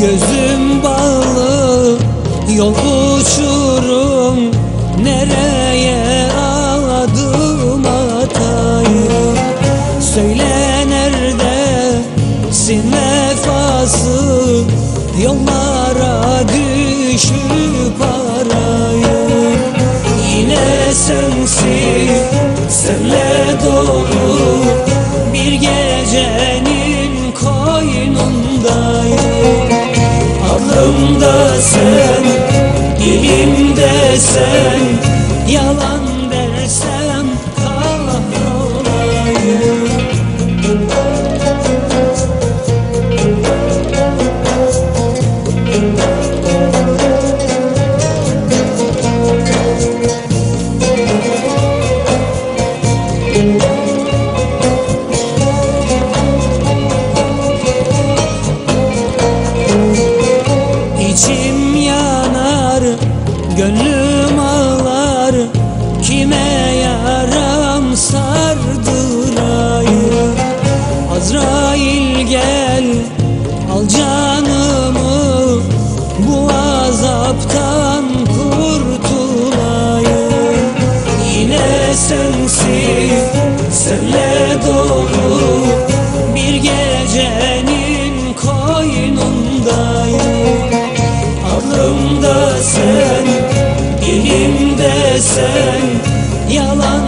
Gözüm bağlı yol uçurum. Nereye Yollara düşüp arayım Yine sensin senle dolu Bir gecenin koynundayım. Aklımda sen, dilimde sen gönlüm ağlar Kime yaram sardırayım Azrail gel, al canımı Bu azaptan kurtulayım Yine sensin, senle dolu Bir gecenin koynundayım. Aklımda sen, sen Yalan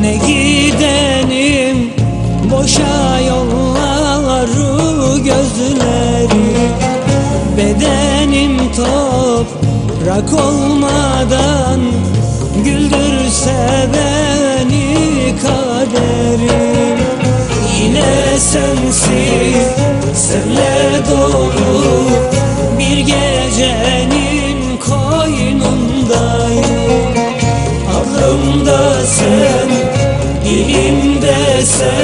ne gidenim Boşa yolları gözleri. Bedenim toprak olmadan Güldürse beni kaderim Yine sensin senle dolu Bir gecenin Aklımda sen, dilimde sen